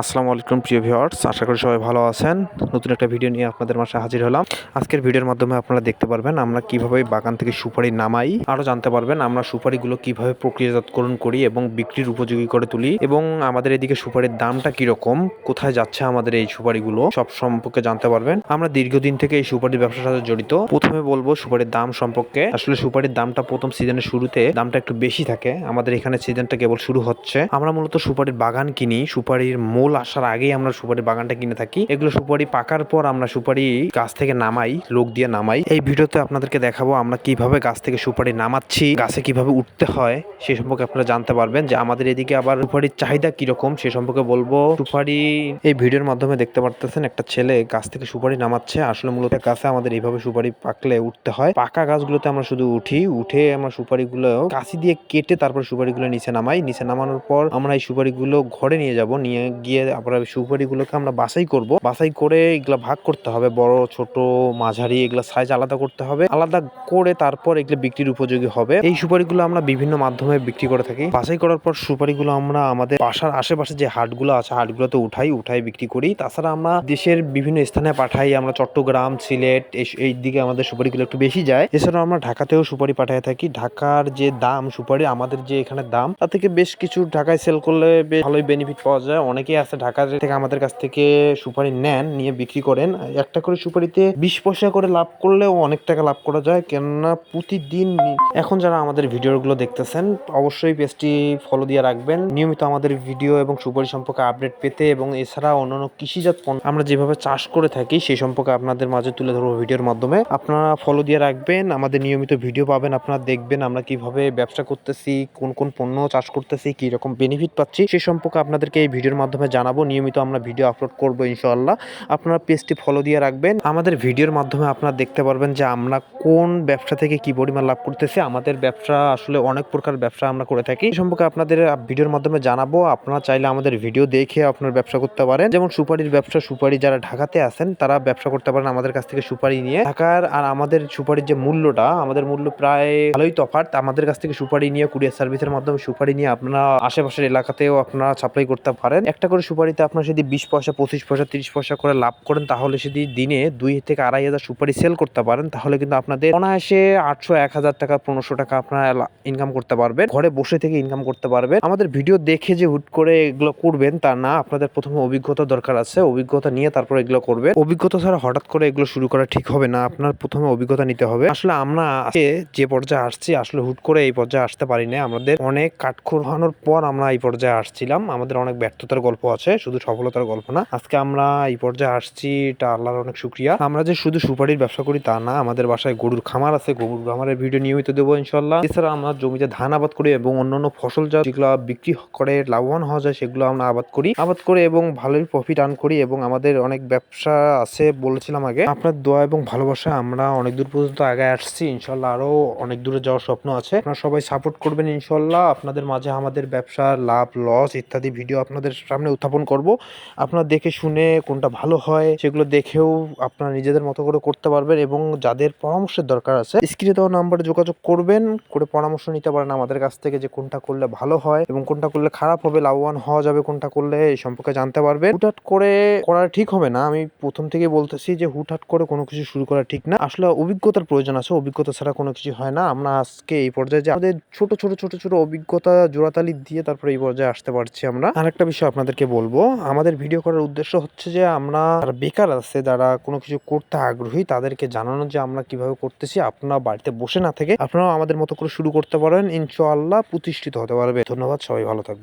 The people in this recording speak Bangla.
আসসালামু আলাইকুম, প্রিয় ভিউয়ার্স। আশা করি সবাই ভালো আছেন। নতুন একটা ভিডিও নিয়ে আপনাদের মাসে হাজির হলাম। আজকের ভিডিওর মাধ্যমে আপনারা দেখতে পারবেন, আমরা কীভাবে বাগান থেকে সুপারি নামাই, আরও জানতে পারবেন আমরা সুপারিগুলো কীভাবে প্রক্রিয়াজাতকরণ করি এবং বিক্রির উপযোগী করে তুলি এবং আমাদের এদিকে সুপারির দামটা কীরকম, কোথায় যাচ্ছে আমাদের এই সুপারিগুলো, সব সম্পর্কে জানতে পারবেন। আমরা দীর্ঘদিন থেকে এই সুপারির ব্যবসার সাথে জড়িত। প্রথমে বলব সুপারির দাম সম্পর্কে। আসলে সুপারির দামটা প্রথম সিজনের শুরুতে দামটা একটু বেশি থাকে। আমাদের এখানে সিজনটা কেবল শুরু হচ্ছে। আমরা মূলত সুপারির বাগান কিনি, সুপারির মূল আসার আগেই আমরা সুপারি বাগানটা কিনে থাকি। এগুলো সুপারি পাকার পর আমরা সুপারি গাছ থেকে নামাই, লোক দিয়ে নামাই। এই ভিডিওতে আপনাদেরকে দেখাবো আমরা কীভাবে গাছ থেকে সুপারি নামাচ্ছি, গাছে কীভাবে উঠতে হয়, সে সম্পর্কে আপনারা জানতে পারবেন। যে আমাদের এদিকে আবার সুপারির চাহিদা কীরকম, সে সম্পর্কে বলব। সুপারি এই ভিডিওর মাধ্যমে দেখতে পারতেছেন, একটা ছেলে গাছ থেকে সুপারি নামাচ্ছে। আসলে মূলত গাছে আমাদের এইভাবে সুপারি পাকলে উঠতে হয়। পাকা গাছগুলোতে আমরা শুধু উঠি, উঠে আমরা সুপারিগুলো কাশি দিয়ে কেটে তারপর সুপারিগুলো নিচে নামাই। নিচে নামানোর পর আমরা এই সুপারিগুলো ঘরে নিয়ে যাব, নিয়ে গিয়ে আমরা সুপারিগুলোকে আমরা বাছাই করব। বাছাই করে এগুলা ভাগ করতে হবে। বড়, ছোট, মাঝারি, এগুলা সাইজ আলাদা করতে হবে। আলাদা করে তারপর এগুলো বিক্রির উপযোগী হবে। এই সুপারিগুলো আমরা বিভিন্ন মাধ্যমে বিক্রি করে থাকি। বাছাই করার পর সুপারিগুলো আমরা আমাদের বাসার আশেপাশে যে হাটগুলো আছে, হাটগুলোতে উঠাই উঠাই বিক্রি করি। তাছাড়া আমরা দেশের বিভিন্ন স্থানে পাঠাই। আমরা চট্টগ্রাম, সিলেট, এই- দিকে আমাদের সুপারিগুলো একটু বেশি যায়। এছাড়াও আমরা ঢাকাতেও সুপারি পাঠিয়ে থাকি। ঢাকার যে দাম, সুপারি, আমাদের যে এখানে দাম তা থেকে বেশ কিছু ঢাকায় সেল করলে বেশ ভালোই বেনিফিট পাওয়া যায়। অনেকেই আছে, ঢাকার থেকে আমাদের কাছ থেকে সুপারি নেন, নিয়ে বিক্রি করেন। একটা করে সুপারিতে বিশ পয়সা করে লাভ করলেও অনেক টাকা লাভ করা যায়। কেননা প্রতিদিন এখন যারা আমাদের ভিডিওগুলো দেখতেছেন, অবশ্যই পেজটি ফলো দিয়ে রাখবেন। নিয়মিত আমাদের ভিডিও এবং সুপারি সম্পর্কে আপডেট পেতে এবং এছাড়া অন্যান্য কৃষিজাত পণ্য আমরা যেভাবে চাষ করে থাকি, সেই সম্পর্কে আপনাদের মাঝে তুলে ধরবো ভিডিওর মাধ্যমে। আপনারা ফলো দিয়ে রাখবেন, আমাদের নিয়মিত ভিডিও পাবেন, আপনারা দেখবেন আমরা কীভাবে ব্যবসা করতেছি, কোন কোন পণ্য চাষ করতেছি কি রকম বেনিফিট পাচ্ছি, সেই সম্পর্কে আপনাদেরকে এই ভিডিওর মাধ্যমে জানাব, নিয়মিত আমরা ভিডিও আপলোড করব ইনশাআল্লাহ। আপনারা পেজটি ফলো দিয়ে রাখবেন। আমাদের ভিডিওর মাধ্যমে আপনারা দেখতে পারবেন যে আমরা কোন ব্যবসা থেকে কি পরিমাণ লাভ করতেছি। আমাদের ব্যবসা আসলে অনেক প্রকার ব্যবসা আমরা করে থাকি। সম্পর্কে আপনাদের ভিডিওর মাধ্যমে জানাব। আপনারা চাইলে আমাদের ভিডিও দেখে আপনার ব্যবসা করতে পারেন। যেমন সুপারির ব্যবসা, সুপারি যারা ঢাকাতে আছেন, তারা ব্যবসা করতে পারেন আমাদের কাছ থেকে সুপারি নিয়ে। ঢাকার আর আমাদের সুপারির যে মূল্যটা, আমাদের মূল্য প্রায় ভালোই তফাৎ। আমাদের কাছ থেকে সুপারি নিয়ে, কুরিয়ার সার্ভিসের মাধ্যমে সুপারি নিয়ে আপনারা আশেপাশের এলাকাতেও আপনারা সাপ্লাই করতে পারেন। একটা করে সুপারিতে আপনার যদি বিশ পয়সা, পঁচিশ পয়সা, তিরিশ পয়সা করে লাভ করেন, তাহলে যদি দিনে দুই থেকে আড়াই হাজার সুপারি সেল করতে পারেন। তাহলে কিন্তু আপনাদের অনায়াসে আটশো এক হাজার টাকা, পনেরোশো টাকা আপনারা ইনকাম করতে পারবেন। ঘরে বসে থেকে ইনকাম করতে পারবেন। আমাদের ভিডিও দেখে যে হুট করে এগুলো করবেন, তা না, আপনাদের প্রথমে অভিজ্ঞতা দরকার আছে। অভিজ্ঞতা নিয়ে তারপর এগুলো করবেন। অভিজ্ঞতা ছাড়া হঠাৎ করে এগুলো শুরু করা ঠিক হবে না। আপনার প্রথমে অভিজ্ঞতা নিতে হবে। আসলে আমরা যে পর্যায়ে আসছি, আসলে হুট করে এই পর্যায়ে আসতে পারি না আমাদের অনেক কাঠখোর হওয়ানোর পর আমরা এই পর্যায়ে আসছিলাম। আমাদের অনেক ব্যর্থতার গল্প আছে, শুধু সফলতার গল্প না। আজকে আমরা এই পর্যায়ে আসছি, এটা আল্লাহর অনেক শুক্রিয়া। আমরা যে শুধু সুপারির ব্যবসা করি তা না, আমাদের বাসায় গরুর খামার আছে, গরুর খামারের ভিডিও নিয়মিত দেবো ইনশাল্লাহ এছাড়া আমরা জমিতে ধান আবাদ করি এবং অন্যান্য ফসল যা যেগুলো বিক্রি করে লাভবান হওয়া যায়, সেগুলো আমরা আবাদ করি। আবাদ করে এবং ভালোই প্রফিট আর্ন করি এবং আমাদের অনেক ব্যবসা আছে বলেছিলাম আগে। আপনার দোয়া এবং ভালোবাসা আমরা অনেক দূর পর্যন্ত আগে আসছি ইনশাল্লাহ আরও অনেক দূরে যাওয়ার স্বপ্ন আছে। আপনারা সবাই সাপোর্ট করবেন ইনশাল্লাহ আপনাদের মাঝে আমাদের ব্যবসার লাভ লস ইত্যাদি ভিডিও আপনাদের সামনে উত্থাপন করব। আপনারা দেখে শুনে কোনটা ভালো হয়, সেগুলো দেখেও আপনারা নিজেদের মতো করে করতে পারবেন এবং যাদের পরামর্শের দরকার আছে, স্ক্রিনে দেওয়া নাম্বারে যোগাযোগ করবেন, করে পরামর্শ নিতে পারেন আমাদের কাছ থেকে যে কোনটা করলে ভালো হয় এবং কোনটা করলে খারাপ হবে, লাভবান হওয়া যাবে, কোনটা করলে এই সম্পর্কে জানতে পারবেন। হুটহাট করে করা ঠিক হবে না, আমি প্রথম থেকে বলতেছি যে হুটহাট করে কোনো কিছু শুরু করা ঠিক না। আসলে অভিজ্ঞতার প্রয়োজন আছে, অভিজ্ঞতা ছাড়া কোনো কিছু হয় না। আমরা আজকে এই পর্যায়ে যে আমাদের ছোট ছোট ছোট ছোট অভিজ্ঞতা জোড়াতালি দিয়ে তারপরে এই পর্যায়ে আসতে পারছি আমরা। আরেকটা বিষয় আপনাদেরকে বলব, আমাদের ভিডিও করার উদ্দেশ্য হচ্ছে যে আমরা বেকার আছে, যারা কোনো কিছু করতে আগ্রহী, তাদেরকে জানানো যে আমরা কীভাবে করতেছি। আপনারা বাড়িতে বসে না থেকে আপনারাও আমাদের মতো করে শুরু করতে পারেন। ইনশাআল্লাহ প্রতিষ্ঠিত হতে পারবে। ধন্যবাদ, সবাই ভালো থাকবে